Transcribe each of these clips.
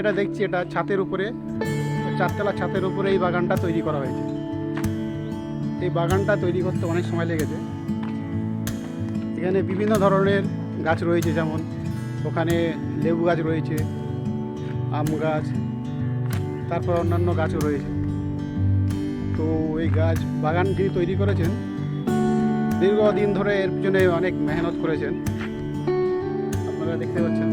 যেটা দেখছি এটা ছাতের উপরে, চারতলা ছাতের উপরে এই বাগানটা তৈরি করা হয়েছে। এই বাগানটা তৈরি করতে অনেক সময় লেগেছে। এখানে বিভিন্ন ধরনের গাছ রয়েছে, যেমন ওখানে লেবু গাছ রয়েছে, আম গাছ, তারপর অন্যান্য গাছও রয়েছে। তো এই গাছ বাগান যিনি তৈরি করেছেন, দীর্ঘদিন ধরে এর পিছনে অনেক মেহনত করেছেন। আপনারা দেখতে পাচ্ছেন।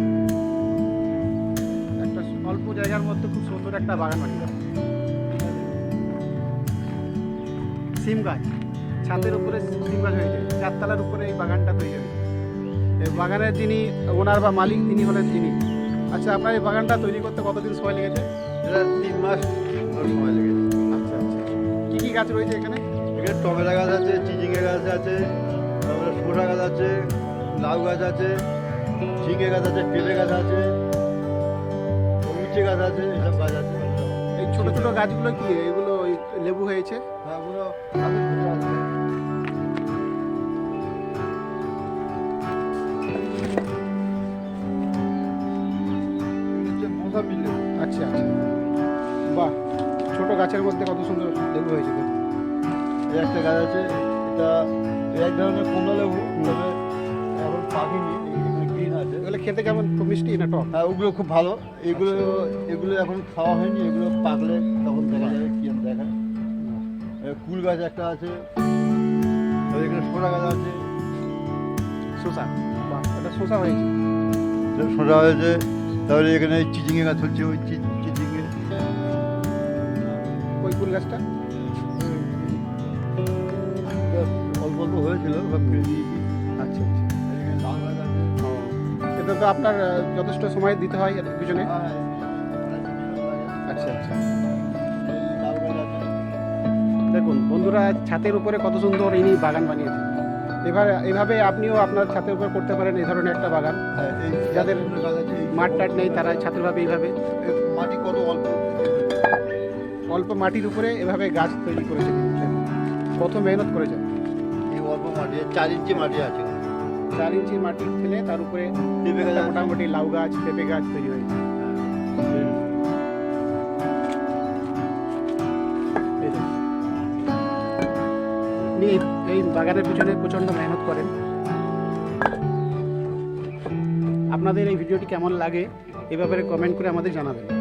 জায়গার মধ্যে খুব সুন্দর একটা বাগান বানিয়ে সিম গাছ ছাদের উপরে সিম গাছ হয়েছে চারতলার উপরে এই বাগানটা তৈরি হয়েছে এই বাগানের যিনি ওনার বা মালিক তিনি হলেন তিনি আচ্ছা আপনার এই বাগানটা তৈরি করতে কতদিন সময় লেগেছে? এটা তিন মাস সময় লেগেছে। আচ্ছা আচ্ছা কী কী গাছ রয়েছে এখানে? এখানে টমেটো গাছ আছে চিচিঙ্গে গাছ আছে তারপরে শসা গাছ আছে লাউ গাছ আছে ঝিঙে গাছ আছে পেঁপে গাছ আছে। উচ্ছে গাছ আছে এসব গাছ আছে। এই ছোট ছোট গাছগুলো কি এগুলো লেবু হয়েছে? এগুলো লেবু। আচ্ছা আচ্ছা। বাহ ছোট গাছের মধ্যে কত সুন্দর লেবু হয়েছে। এই একটা গাছ আছে এটা এক ধরনের কমলা লেবু তবে এখন পাকিনি এগুলো খেতে কেমন মিষ্টি না টক? হ্যাঁ ওগুলো খুব ভালো। এগুলো এগুলো এখন খাওয়া হয়নি এগুলো পাকলে তখন দেখা যাবে কি দেখা কুল গাছ একটা আছে তারপরে এখানে সোনা গাছ আছে। বাহ এটা শসা হয়েছে। সোনা হয়েছে তারপরে এখানে চিচিঙ্গে গাছ হচ্ছে ওই চি- চিচিঙ্গে। ওই কুল গাছটা? অল্প অল্প হয়েছিল আচ্ছা আচ্ছা। এটা তো আপনার যথেষ্ট সময় দিতে হয় এর পিছনে। আচ্ছা আচ্ছা। দেখুন বন্ধুরা ছাতের উপরে কত সুন্দর ইনি বাগান বানিয়েছেন। এবার এভাবে আপনিও আপনার ছাতের উপর করতে পারেন এই ধরনের একটা বাগান। হ্যাঁ যাদের মাঠ টাট নেই তারা ছাতের ভাবে এইভাবে মাটি কত অল্প? অল্প মাটির উপরে এভাবে গাছ তৈরি করেছেন কত মেহনত করেছেন। এই অল্প মাটি চার ইঞ্চি মাটি আছে। চার ইঞ্চি মাটি ফেলে তার উপরে মোটামুটি লাউ গাছ পেঁপে গাছ তৈরি হয়েছে। উনি এই বাগানের পিছনে প্রচণ্ড মেহনত করেন। আপনাদের এই ভিডিওটি কেমন লাগে এ ব্যাপারে কমেন্ট করে আমাদের জানাবেন।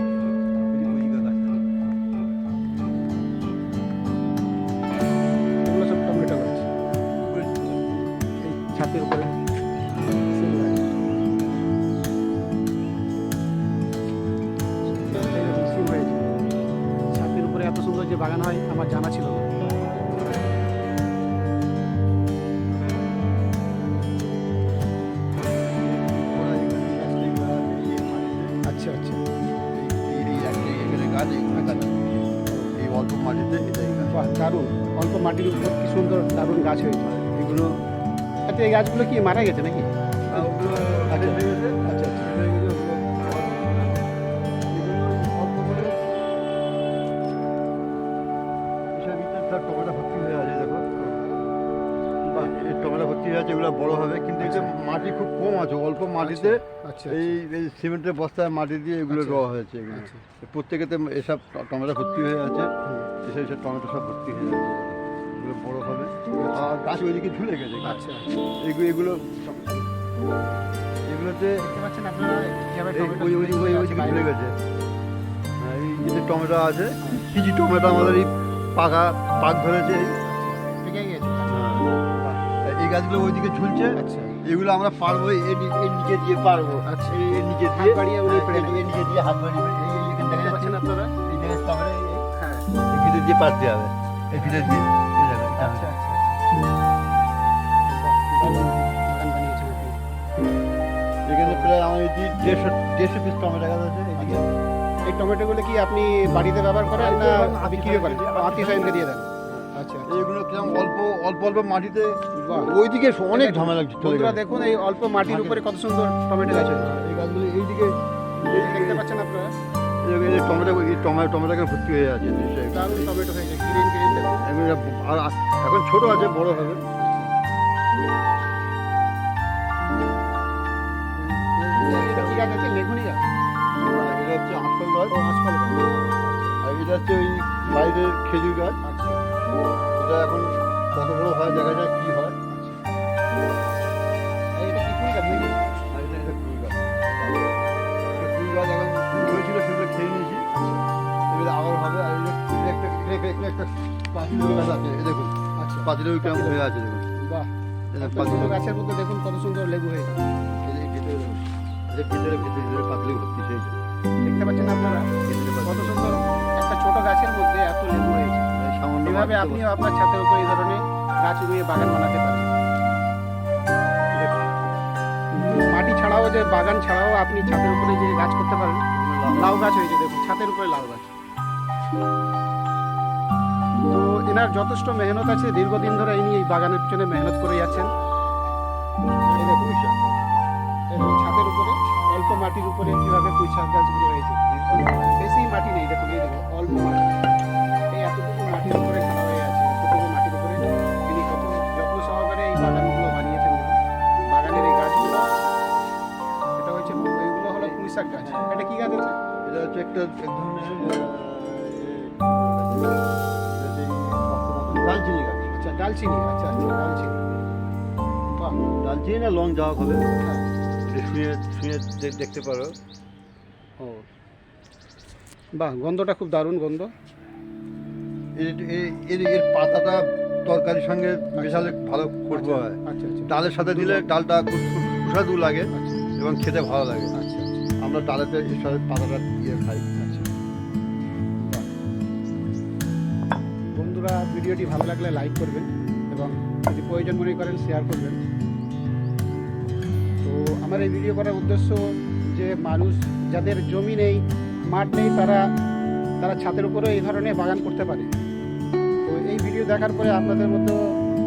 গাছ হয়েছে এগুলো আচ্ছা এই গাছগুলো কি মারা গেছে নাকি? আচ্ছা আচ্ছা। টমেটো ভর্তি হয়ে আছে এগুলো বড় হবে কিন্তু এটা মাটি খুব কম আছে অল্প মাটিতে আচ্ছা এই এই সিমেন্টের বস্তায় মাটি দিয়ে এগুলো আচ্ছা। রোয়া হয়েছে এগুলো। আচ্ছা। প্রত্যেকেতে এসব টমেটো ভর্তি হয়ে আছে এসব এসব টমেটো সব ভর্তি হয়ে আছে। এগুলো বড় হবে আর গাছ ওইদিকে ঝুলে গেছে আচ্ছা এগুলো এগুলো এগুলোতে ঝুলে গেছে হ্যাঁ, এই যে টমেটো আছে কিছু টমেটো আমাদের এই পাকা পাক ধরেছে এই। হ্যাঁ। গাছগুলো ওইদিকে ঝুলছে আচ্ছা এগুলো আমরা পারব নি- নিচে দিয়ে পারব আচ্ছা। এই নিচে দিয়ে বাড়িয়ে উনি এই নিচে দিয়ে হাত বাড়িয়ে এই- এই দেখতে পাচ্ছেন আপনারা এই জায়গায় এই- হ্যাঁ এই ভিতর দিয়ে পারতে হবে এই ভিতর দিয়ে আচ্ছা আচ্ছা আপনি এখানে প্রায় আমার এই দেড়শো দেড়শো পিস টমেটো গাছ আছে এদিকে। এই টমেটোগুলো কি আপনি বাড়িতে ব্যবহার করেন না বিক্রি করেন? আত্মীয় স্বজনকে দিয়ে দেন? আচ্ছা আচ্ছা। এইগুলো অল্প অল্প অল্প মাটিতে ওইদিকে অনেক ঝামেলা বন্ধুরা দেখুন এই অল্প মাটির উপরে কত সুন্দর টমেটো গাছ হয়েছে। এই গাছগুলো এইদিকে দেখতে পাচ্ছেন আপনারা? টমেটো টমেটো টমেটোকে ভর্তি হয়ে আছে। টমেটো গ্রিন গ্রিন এখন ছোট আছে বড় হবে। এটা হচ্ছে ওই বাইরের খেজুর গাছ। আচ্ছা। এটা এখন কত বড় হয় দেখা যাক কি হয়। এটা কি এখানে এখানে একটা পাঁচিল গাছ আছে এই দেখুন। আচ্ছা। কেমন হয়ে আছে দেখুন। বাহ। গাছের মধ্যে দেখুন কত সুন্দর লেবু হয়েছে ভিতরে ভিতরে ভিতরে পাতলি ভর্তি সেই দেখতে পাচ্ছেন আপনারা? ভিতরে কত সুন্দর একটা ছোট গাছের মধ্যে এত লেবু হয়েছে সামান্য এভাবে আপনিও আপনার ছাদের উপর এই ধরনের গাছ বাগান বানাতে পারেন। মাটি ছাড়াও যে বাগান ছাড়াও আপনি ছাদের উপরে যে গাছ করতে পারেন লাউ গাছ হয়েছে দেখুন ছাদের উপরে লাউ গাছ। এনার যথেষ্ট মেহনত আছে, দীর্ঘদিন ধরে ইনি এই বাগানের পিছনে মেহনত করে যাচ্ছেন। ছাদের উপরে, অল্প মাটির উপরে কীভাবে পুঁই শাক গাছগুলো হয়েছে। বেশি মাটি নেই, দেখুন, এই দেখুন, অল্প মাটি। এই এতটুকু মাটির উপরে হয়ে আছে? এতটুকু মাটির উপরে তিনি কত যত্ন সহকারে এই বাগানগুলো বানিয়েছেন বাগানের এই গাছগুলো, এটা হচ্ছে এইগুলো হলো শাক গাছ। এটা কি গাছ আছে এটা হচ্ছে একটা এক ধরনের ডালচিনি আচ্ছা আচ্ছা ডালচিনি। বাহ দালচিনি না লং যাওয়া হবে। হ্যাঁ। এটা শুয়ে শুয়ে দেখতে পারো। ও। বাহ গন্ধটা খুব দারুণ গন্ধ। এর- এর পাতাটা তরকারির সঙ্গে মেশালে ভালো করব হয়। আচ্ছা আচ্ছা। ডালের সাথে দিলে ডালটা খুব সুস্বাদু লাগে আচ্ছা। এবং খেতে ভালো লাগে। আচ্ছা আচ্ছা। আমরা ডালেতে এর সাথে পাতাটা দিয়ে খাই। ভিডিওটি ভালো লাগলে লাইক করবেন এবং যদি প্রয়োজন মনে করেন শেয়ার করবেন। তো আমার এই ভিডিও করার উদ্দেশ্য যে মানুষ যাদের জমি নেই মাঠ নেই তারা তারা ছাদের উপরে এই ধরনের বাগান করতে পারে। তো এই ভিডিও দেখার পরে আপনাদের মতো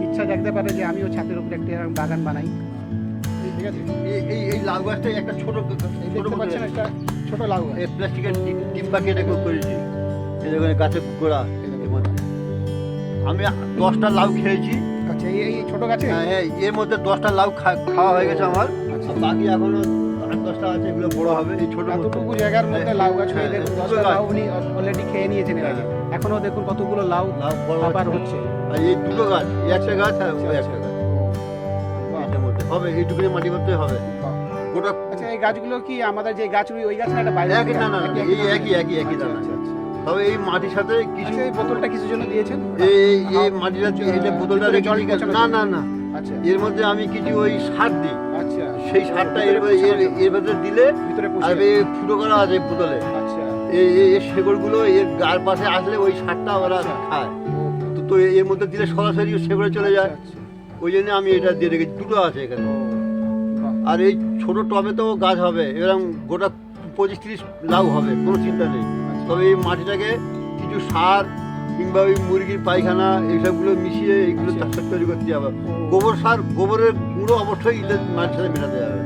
ইচ্ছা জাগতে পারে যে আমিও ছাদের উপরে একটি এরকম বাগান বানাই। ঠিক আছে? এই এই এই লাউ গাছটা একটা ছোট দেখতে পাচ্ছেন একটা ছোট লাউ গাছ। প্লাস্টিকের ডিব্বা কেটে করে করেছি। গাছের গোড়া। আমি দশটা লাউ খেয়েছি। আচ্ছা এই এই ছোট গাছে? হ্যাঁ, এর মধ্যে দশটা লাউ খাওয়া হয়ে গেছে আমার। আচ্ছা। বাকি এখনও আট দশটা আছে এগুলো বড় হবে এই ছোট এতটুকু জায়গার মধ্যে লাউ গাছ হয়ে হ্যাঁ, দেখুন দশটা লাউ উনি অলরেডি খেয়ে নিয়েছেন এর আগে। এখনও দেখুন কতগুলো লাউ লাউ বড় আবার হচ্ছে। আর এই দুটো গাছ এই একটা গাছ আর ওই আচ্ছা, একটা গাছ মধ্যে হবে এইটুকুনি মাটি করতে হবে। গোটা আচ্ছা এই গাছগুলো কি আমাদের যে গাছ ওই গাছ না বাইরে একই না না একই একই একই আচ্ছা, দানা। আচ্ছা, আচ্ছা। তবে এই মাটির সাথে কিছু আচ্ছা এই বোতলটা কিসের জন্য দিয়েছেন? এই এই- মাটিটা এই যে বোতলটা রেখেছি না না না। আচ্ছা। এর মধ্যে আমি কিছু ওই সার দিই। আচ্ছা। সেই সারটা এর এর ভেতরে দিলে ভিতরে আর এই ফুটো করা আছে বোতলে। আচ্ছা। এই এই- শেকড়গুলো এর গার পাশে আসলে ওই সারটা ওরা আচ্ছা। খায়। তো এর মধ্যে দিলে সরাসরি শেকড়ে চলে যায়। আচ্ছা, ওই জন্য আমি এটা দিয়ে রেখেছি। দুটো আছে এখানে। আর এই ছোট টবে তো গাছ হবে। এরকম গোটা পঁচিশ তিরিশ লাউ হবে। কোনো চিন্তা নেই। আচ্ছা। তবে এই মাটিটাকে কিছু সার কিংবা ওই মুরগির পায়খানা এইসবগুলো মিশিয়ে এইগুলো আচ্ছা। চাষ তৈরি করতে হবে। গোবর সার গোবরের গুঁড়ো অবশ্যই এদের মাটির সাথে মেশাতে হবে।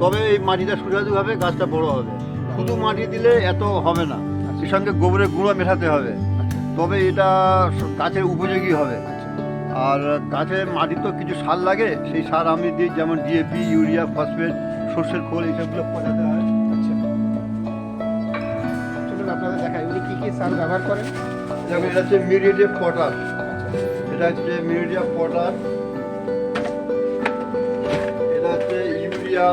তবে এই মাটিটা সুস্বাদু হবে গাছটা বড় হবে। শুধু মাটি দিলে এত হবে না। এর সঙ্গে গোবরের গুঁড়ো মেশাতে হবে। আচ্ছা, তবে এটা গাছের উপযোগী হবে। আচ্ছা, আর গাছের মাটি তো কিছু সার লাগে সেই সার আমি দিই যেমন ডিএপি ইউরিয়া ফসফেট সর্ষের খোল এইসবগুলো পচাতে হয়। সার ব্যবহার করেন? যেমন এটা হচ্ছে মিউরিয়া পটাশ। আচ্ছা এটা হচ্ছে মিউরিয়া পটাশ। এটা হচ্ছে ইউরিয়া।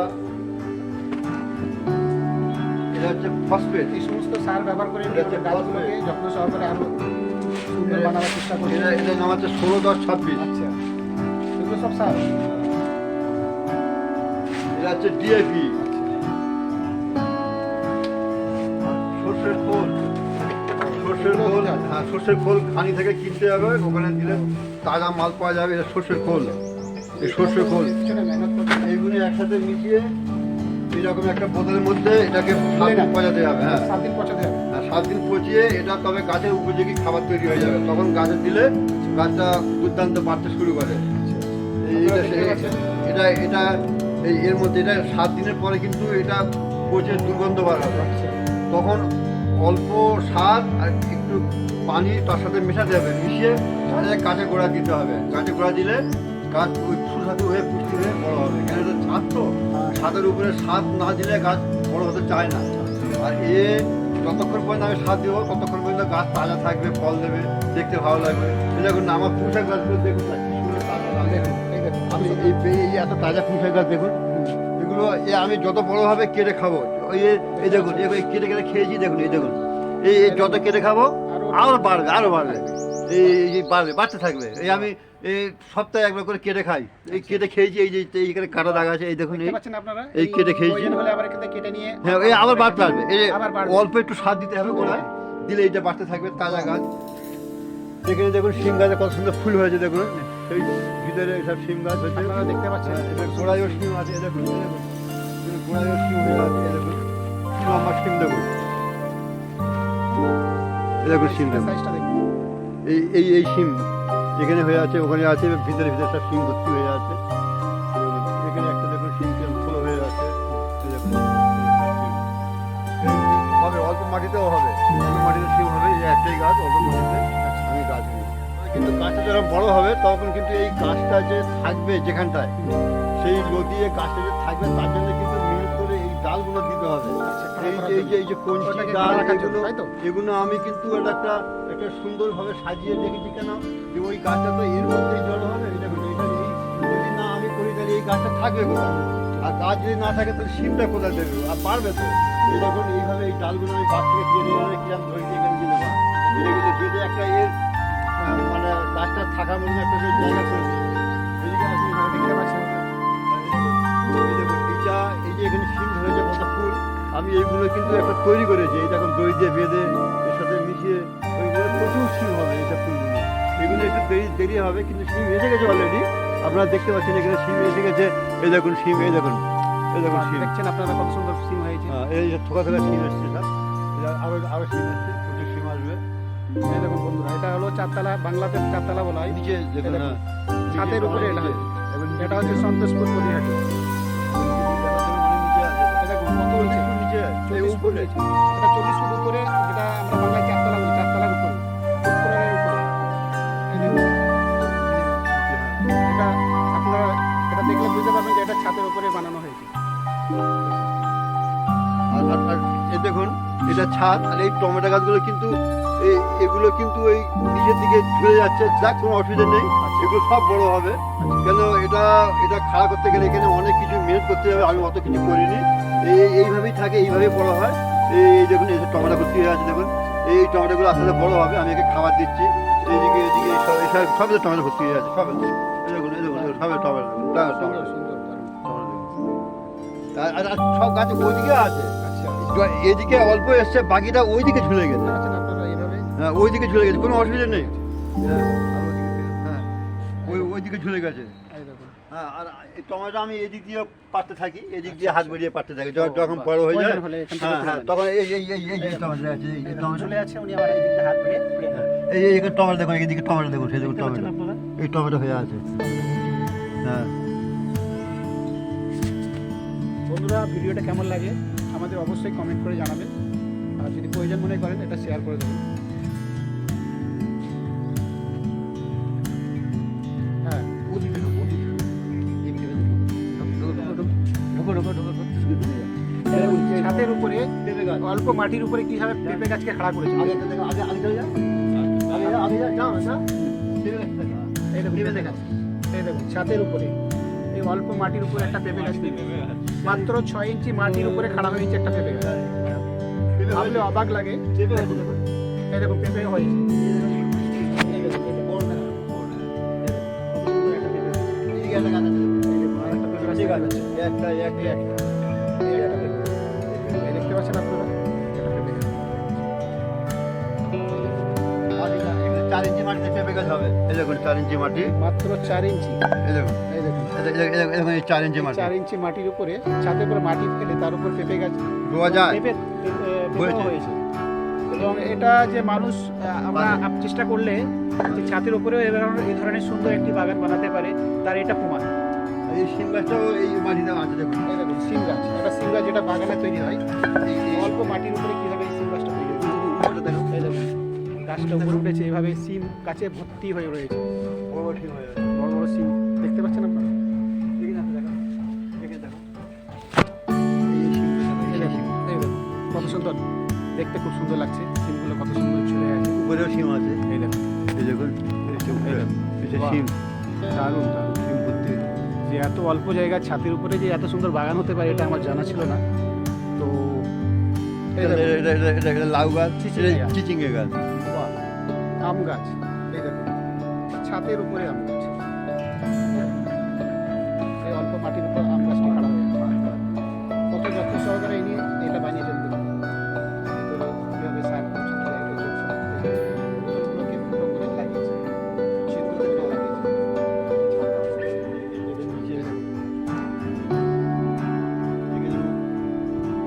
এটা হচ্ছে ফসফেট। এই সমস্ত সার ব্যবহার করে এটা হচ্ছে গাছগুলোকে যত্ন সহকারে সুন্দর বানাবার চেষ্টা করি এটা এটা নাম হচ্ছে ষোলো দশ ছাব্বিশ। আচ্ছা। এগুলো সব সার? এটা হচ্ছে ডিএপি। সর্ষের খোল। সর্ষের খোল হ্যাঁ সর্ষের খোল খানি থেকে কিনতে হবে ওখানে দিলে তাজা মাল পাওয়া যাবে এটা সর্ষের খোল এই সর্ষের খোল। এইগুলো একসাথে মিশিয়ে এইরকম একটা বোতলের মধ্যে এটাকে পচাতে হবে হ্যাঁ। সাত দিন পচাতে হবে। আর সাত দিন পচিয়ে এটা তবে গাছের উপযোগী খাবার তৈরি হয়ে যাবে। তখন গাছে দিলে গাছটা দুর্দান্ত বাড়তে শুরু করে। এটা এটা এর মধ্যে এটা সাত দিনের পরে কিন্তু এটা পচে দুর্গন্ধ বার হবে। আচ্ছা। তখন অল্প সার আর একটু পানি তার সাথে মেশাতে হবে মিশিয়ে সাথে গাছে গোড়া দিতে হবে। গাছে গোড়া দিলে গাছ ওই সুস্বাদু হয়ে পুষ্টি হয়ে বড় হবে। এখানে তো ছাদ তো। ছাদের উপরে ছাদ না দিলে গাছ বড় হতে চায় না। আর এ যতক্ষণ পর্যন্ত আমি সার দেবো ততক্ষণ পর্যন্ত গাছ তাজা থাকবে ফল দেবে দেখতে ভালো লাগবে। দেখুন না, আমার পুঁশাক গাছগুলো দেখুন আমি এই এত তাজা পুঁশাক গাছ দেখুন। এগুলো এ আমি যত বড় হবে কেটে খাব। এই দেখুন এই কেটে কেটে খেয়েছি দেখুন এই দেখুন। এই এই যত কেটে খাব আরও বাড়বে আরও বাড়বে। এই এই- এই বাড়বে বাড়তে থাকবে। এই আমি এই সপ্তাহে একবার করে কেটে খাই। এই কেটে খেয়েছি এই যে এইখানে কাটা দাগ আছে এই দেখুন এই এই কেটে খেয়েছি। হ্যাঁ এই আবার বাড়তে পারবে এই অল্প একটু সার দিতে হবে গোড়ায় দিলে এটা বাড়তে থাকবে তাজা গাছ। এখানে দেখুন শিম গাছে কত সুন্দর ফুল হয়েছে দেখুন। সেই ভিতরে সব শিম গাছ আপনারা দেখতে পাচ্ছেন। হ্যাঁ, গোড়ায়ও শিম আছে এই দেখুন দেখুন। এই এই এই শিম এখানে হয়ে আছে ওখানে আছে ভিতরে ভিতরে সব শিম ভর্তি হয়ে আছে এখানে একটা দেখুন কেম ফুল হয়ে আছে। হবে অল্প মাটিতেও হবে অল্প মাটিতে শিম হবে এই একটাই গাছ অল্প মাটিতে আমি গাছ দিই কিন্তু গাছটা যখন বড় হবে, তখন কিন্তু এই গাছটা যে থাকবে, যেখানটায়, সেই লদিয়ে গাছটা যে থাকবে, তার জন্য কিন্তু হবে এই যে এই যে এই যে কঞ্চি ডাল এগুলো তাই তো? এগুলো আমি কিন্তু এটা একটা একটা সুন্দরভাবে সাজিয়ে রেখেছি কেন যে ওই গাছটা তো এর মধ্যেই জড়ো হবে এটা এটা যদি না আমি করি তাহলে এই গাছটা থাকবে কোথায় আর গাছ যদি না থাকে তাহলে শিমটা কোথায় দেবে আর পারবে তো দেখুন এইভাবে এই ডালগুলো আমি গাছ থেকে টেনে এনে কিরম ধরে দিয়ে এখানে দিয়ে দেবো এটা কিন্তু বেঁধে একটা এর মানে গাছটা থাকার মধ্যে একটা বেশ জায়গা করে দিয়েছি। এই যে এখানে শিম কত ফুল আমি এইগুলো কিন্তু একটা তৈরি করেছি এই দেখুন দই দিয়ে বেঁধে এর সাথে মিশিয়ে ওইগুলো প্রচুর শিম হবে এইসব ফুলগুলো। এগুলো একটু দেরি দেরি হবে কিন্তু শিম এসে গেছে অলরেডি আপনারা দেখতে পাচ্ছেন এখানে শিম এসে গেছে। এই দেখুন শিম এই দেখুন এই দেখুন শিম। দেখছেন আপনারা কত সুন্দর সিম হয়েছে। হ্যাঁ, এই যে থোকা থোকা শিম এসছে সব এই আরও আরও শিম এসছে প্রচুর শিম আসবে। এই দেখুন বন্ধুরা এটা হলো চারতলা বাংলাদেশ চারতলা বলা হয়। নিচে হ্যাঁ ছাদের উপরে এটা। এবং এটা হচ্ছে সন্তোষপুর পরিহাটি। দেখুন কত চল্লিশ ফুট এটা চল্লিশ ফুট উপরে যেটা আমরা বাংলায় চারতলা বলি চারতলার উপরে। উপরের উপরে। এই দেখুন এটা আপনারা এটা দেখলে বুঝতে পারবেন যে এটা ছাদের উপরে বানানো হয়েছে। এই দেখুন এটা ছাদ আর এই টমেটো গাছগুলো কিন্তু এগুলো কিন্তু ওই নিচের দিকে ঝুলে যাচ্ছে। যাক কোনো অসুবিধা নেই। এগুলো সব বড় হবে। কেন এটা এটা খাড়া করতে গেলে এখানে অনেক কিছু মেহনত করতে হবে, আমি অত কিছু করিনি। এই, এইভাবেই থাকে, এইভাবেই বড় হয়। এই দেখুন, এই টমেটো হয়ে আছে, দেখুন। এই টমেটোগুলো আস্তে আস্তে বড় হবে, আমি একে খাবার দিচ্ছি। এইদিকে এই সব- সব টমেটো ভর্তি হয়ে আছে, সব দেখুন দেখুন সব টমেটো টমেটো। আর সব গাছ ওইদিকে আছে। এদিকে অল্প এসছে, বাকিটা ওইদিকে ঝুলে গেছে। হ্যাঁ ওইদিকে ঝুলে গেছে, কোনো অসুবিধা নেই। হ্যাঁ হ্যাঁ ওই, ওইদিকে ঝুলে গেছে। হ্যাঁ আর এই টমেটো আমি এদিক দিয়ে পারতে থাকি এদিক দিয়ে হাত বেরিয়ে পারতে থাকি। যখন বড় হয়ে যায় হ্যাঁ হ্যাঁ তখন এই এই এই এই টমেটো আছে এই এই টমেটো। আছে উনি আবার এই দিক দিয়ে হাত নেন। এই এই টমেটো দেখুন এদিকে টমেটো দেখুন সেই দেখুন টমেটো। এই টমেটো হয়ে আছে। হ্যাঁ। বন্ধুরা ভিডিওটা কেমন লাগে আমাদের অবশ্যই কমেন্ট করে জানাবেন। আর যদি প্রয়োজন মনে করেন এটা শেয়ার করে দেবেন। অল্প মাটির উপরে কীভাবে পেঁপে গাছকে খাড়া করেছে আগে দেখো আগে আগে যা আগে যা আগে যা যাও না যা পেঁপে গাছ দেখা। এই দেখুন ছাদের উপরে এই অল্প মাটির উপরে একটা পেঁপে গাছ মাত্র ছয় ইঞ্চি মাটির উপরে খাড়া হয়েছে একটা পেঁপে গাছ ভাবলে অবাক লাগে। এই দেখুন পেঁপে হয়েছে এই দেখুন, পেঁপে ইঞ্চি মাটিতে গাছ হবে। এই দেখুন চার ইঞ্চি মাটি। মাত্র চার ইঞ্চি এই দেখুন এই দেখুন এই চার ইঞ্চি মাটি। চার ইঞ্চি মাটির উপরে ছাদের উপরে মাটি ফেলে তার উপর পেঁপে গাছ রোয়া যায় হয়েছে। এবং এটা যে মানুষ আমরা চেষ্টা করলে যে ছাদের উপরেও এই ধরনের সুন্দর একটি বাগান বানাতে পারে তার এটা প্রমাণ। এই শিম গাছটাও এই মাটিতে আছে দেখুন। এই দেখুন সিম গাছ। একটা সিম গাছ যেটা বাগানে তৈরি হয় অল্প মাটির উপরে কীভাবে এই সিম গাছটা গাছটা উপরে উঠেছে এভাবে সিম গাছে ভর্তি হয়ে রয়েছে। বড় বড় শিম হয়ে বড় বড় সিম। দেখতে পাচ্ছেন আপনারা? কত সুন্দর। দেখতে খুব সুন্দর লাগছে। সিমগুলো কত সুন্দর ঝুলে আছে। উপরেও সিম আছে। এই দেখুন। এই দেখুন সিম। দারুণ দারুণ। সিম ভর্তি। যে এত অল্প জায়গার ছাদের উপরে যে এত সুন্দর বাগান হতে পারে এটা আমার জানা ছিল না। তো এই এটা দেখুন, এটা- এটা- এটা- এটা লাউ গাছ চিচিঙ্গা এটা গাছ। চিচিঙ্গে গাছ। এই দেখুন ছাদের উপরে আম গাছ। অল্প মাটির উপর আম গাছটি খাড়া হয়ে কত যত্ন সহকারে ইনি এটা বানিয়েছেন কীভাবে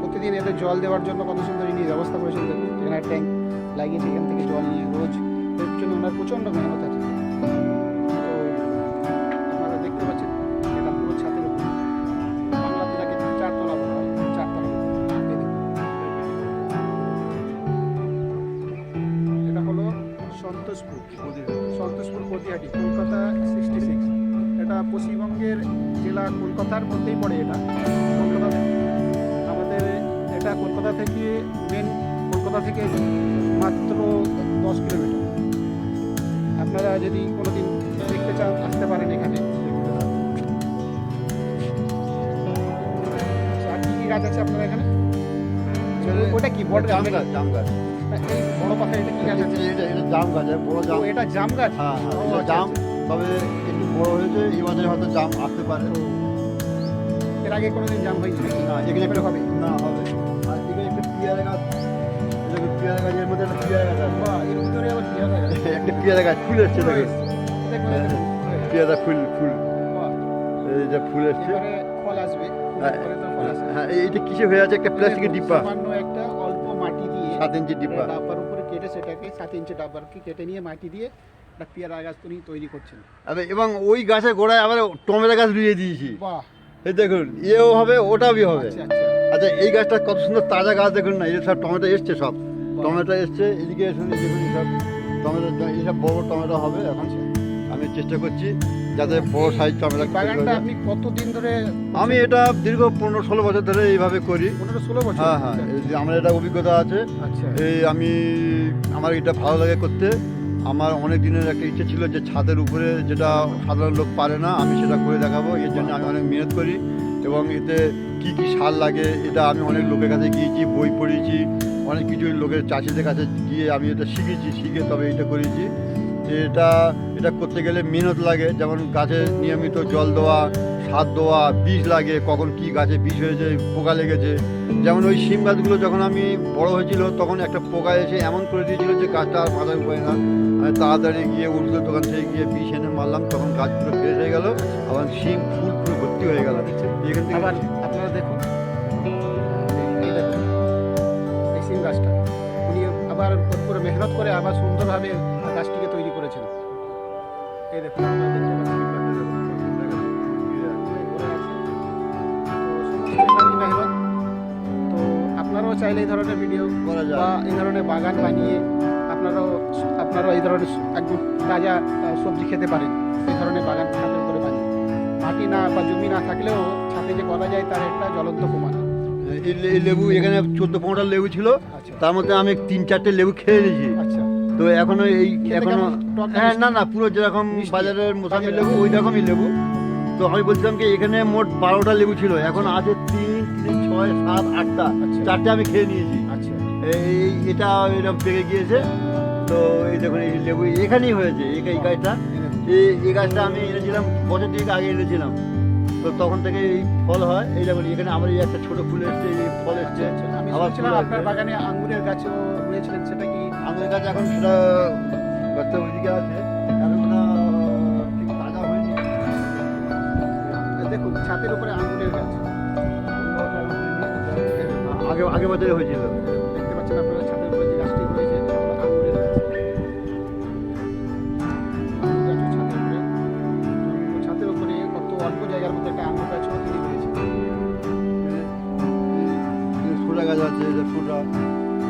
প্রতিদিন জল দেওয়ার জন্য কত সুন্দর ইনি ব্যবস্থা করেছেন দেখুন এখানে ট্যাঙ্ক লাগিয়েছে, এখান থেকে জল নিয়ে প্রচণ্ড মেহনত আছে তো আপনারা দেখতে এটা পুরো চারতলা চারতলা এটা হলো সন্তোষপুর কলকাতা সিক্সটি সিক্স এটা পশ্চিমবঙ্গের জেলা কলকাতার মধ্যেই পড়ে এটা। কলকাতা আমাদের এটা কলকাতা থেকে মেন কলকাতা থেকে মাত্র দশ কিলোমিটার। আপনারা যদি কোনোদিন দেখতে চান আসতে পারেন এখানে। আচ্ছা, আর কি কি গাছ আছে আপনার এখানে? ওটা কি বড় জাম গাছ জাম গাছ। এই বড় পাতা এটা কি গাছ আছে? এটা এটা জাম গাছ এটা বড় জাম। এটা জাম গাছ? হ্যাঁ হ্যাঁ আচ্ছা, জাম তবে একটু বড় হয়েছে এই বছরে হয়তো জাম আসতে পারে। এর আগে কোনোদিন জাম হয়নি না এখানে একটা হবে। না হবে। আর এখানে একটা পেয়ারা গাছ এই গাছের মধ্যে একটা পেয়ারা গাছ আছে। এর ভিতরে আবার পেয়ারা গাছ একটা পেয়ারা গাছ ফুল এসছে দেখো। পেয়ারা ফুল ফুল। যে ফুল এসছে হ্যাঁ, হ্যাঁ এইটা কিসে হয়ে আছে? একটা প্লাস্টিকের ডিব্বা। একটা অল্প মাটি দিয়ে সাত ইঞ্চি ডিব্বা। ডাব্বার উপরে কেটে সেটাকে সাত ইঞ্চি ডাব্বারকে কেটে নিয়ে মাটি দিয়ে একটা পেয়ারা গাছ উনি তৈরি করছেন। এবং ওই গাছের গোড়ায় আবার টমেটো গাছ রুইয়ে দিয়েছি। বাহ! এই দেখুন এও হবে ওটাও হবে। আচ্ছা আচ্ছা। আচ্ছা এই গাছটা কত সুন্দর তাজা গাছ দেখুন না এই সব টমেটো এসছে সব। টমেটো এসছে এদিকে শুনে দেখুন সব। টমেটো এইসব বড় টমেটো হবে এখন আমি চেষ্টা করছি যাতে বড় সাইজ টমেটো বাগানটা আপনি কতদিন ধরে আমি এটা দীর্ঘ পনেরো ষোলো বছর ধরে এইভাবে করি। পনেরো ষোলো বছর? হ্যাঁ হ্যাঁ এই আমার এটা অভিজ্ঞতা আছে। আচ্ছা। এই আমি আমার এটা ভালো লাগে করতে। আমার অনেক দিনের একটা ইচ্ছে ছিল যে ছাদের উপরে যেটা সাধারণ লোক পারে না আমি সেটা করে দেখাবো। এর জন্য আমি অনেক মেহনত করি এবং এতে কি কি সার লাগে এটা আমি অনেক লোকের কাছে গিয়েছি বই পড়েছি অনেক কিছু লোকের চাষিদের কাছে গিয়ে আমি এটা শিখেছি, শিখে তবে এটা করেছি। এটা এটা করতে গেলে মেহনত লাগে, যেমন গাছে নিয়মিত জল দেওয়া, সার দেওয়া, বীজ লাগে, কখন কি গাছে বীজ হয়েছে, পোকা লেগেছে। যেমন ওই শিম গাছগুলো যখন আমি বড় হয়েছিল, তখন একটা পোকা এসে এমন করে দিয়েছিল যে গাছটা আর মাথার উপায় না। আমি তাড়াতাড়ি গিয়ে ওষুধের দোকান থেকে গিয়ে বিষ এনে মারলাম, তখন গাছগুলো ফ্রেশ হয়ে গেল, আবার শিম ফুল ফুল ভর্তি হয়ে গেল। এখান থেকে আপনারা দেখুন। এই গাছটা। উনি আবার পুরো মেহনত করে আবার সুন্দরভাবে গাছটিকে তৈরি করেছেন। এই দেখুন মেহনত। তো আপনারাও চাইলে এই ধরনের ভিডিও করা যায়। বা এই ধরনের বাগান বানিয়ে আপনারাও আপনারাও এই ধরনের একদম তাজা সবজি খেতে পারেন। এই ধরনের বাগান ছাদের উপরে বানিয়ে। মাটি না বা জমি না থাকলেও ছাদে যে করা যায় তার একটা জ্বলন্ত প্রমাণ। এই লেবু এখানে চোদ্দ পনেরোটা লেবু ছিল। আচ্ছা। তার মধ্যে আমি তিন চারটে লেবু খেয়ে নিয়েছি। আচ্ছা। তো এখনও এই এখনও হ্যাঁ না না পুরো যেরকম বাজারের মোসামি লেবু ওই রকমই লেবু। তো আমি বলছিলাম কি এখানে মোট বারোটা লেবু ছিল। এখন আছে তিন তিন ছয় সাত আটটা। আচ্ছা। চারটে আমি খেয়ে নিয়েছি। আচ্ছা। এই এটা এরকম পেকে গিয়েছে। তো এই দেখুন এই লেবু এখানেই হয়েছে এই গাছটা। এই গাছটা আমি এনেছিলাম বছর দিক আগে এনেছিলাম। তো তখন থেকে এই ফল হয়। এই দেখুন এখানে আমার এই একটা ছোট ফুল এসছে এই ফল এসছে। আচ্ছা আমি আবার ফুল আপনার বাগানে আঙ্গুরের গাছও রয়েছিলেন সেটা কি? আমের গাছ এখন সেটা গাছটা ওইদিকে আছে। এখন না ঠিক তাজা হয়নি। দেখুন ছাদের উপরে আঙ্গুরের গাছ। আগে আগে বছরে হয়েছিল। দেখতে পাচ্ছেন আপনারা এই সোজা গাছ আছে এটা সোজা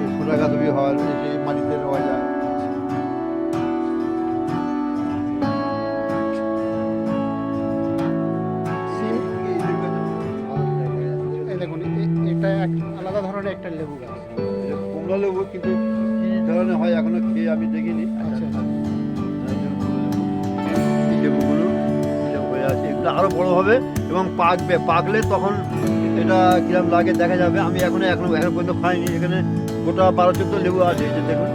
এই সোজা গাছ বি হয় এই মাটিতে রোয়া যায়। দেখুন এটা এক আলাদা ধরনের একটা লেবু গাছ। কুমড়া লেবু কিন্তু কি ধরনের হয় এখনও খেয়ে আমি দেখিনি। আচ্ছা আচ্ছা। লেবুগুলো হয়ে আছে। এগুলো আরও বড় হবে এবং পাকবে। পাকলে তখন এটা কিরম লাগে দেখা যাবে। আমি এখনও এখনও এখন পর্যন্ত খাইনি। এখানে গোটা বারো চোদ্দ লেবু আছে এই যে দেখুন।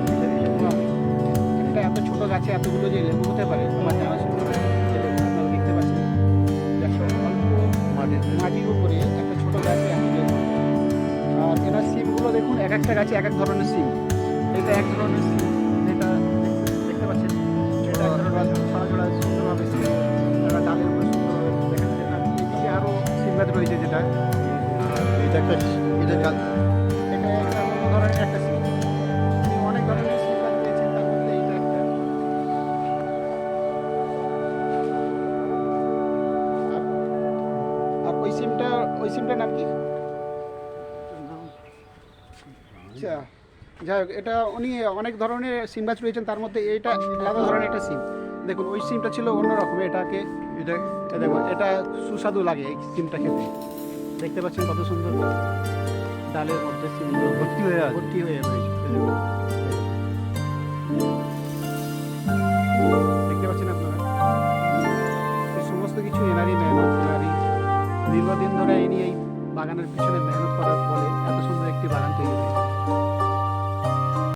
একটা এত ছোট গাছে এতগুলো যে লেবু হতে পারে আমার জানা ছিল দেখতে পাচ্ছেন মাটির উপরে। একটা ছোট গাছে আর এনার সিমগুলো দেখুন এক একটা গাছে এক এক ধরনের সিম এটা এক ধরনের সিম এটা এটা অনেক ধরনের এটা আর- ওই সিমটা ওই সিমটার নাম কি? আচ্ছা যাই হোক, এটা উনি অনেক ধরনের সিম গাছ রয়েছেন তার মধ্যে এইটা আলাদা ধরনের একটা সিম দেখুন, ওই সিমটা ছিল অন্যরকম, এটাকে এটা দেখুন, এটা সুস্বাদু লাগে এই সিমটা খেতে। দেখতে পাচ্ছেন কত সুন্দর ডালের মধ্যে ভর্তি হয়ে ভর্তি হয়ে দেখতে পাচ্ছেন আপনারা? সমস্ত কিছু এনারই মেহনত এনারই দীর্ঘদিন ধরে এই নিয়ে এই বাগানের পিছনে মেহনত করার ফলে এত সুন্দর একটি বাগান তৈরি হয়েছে।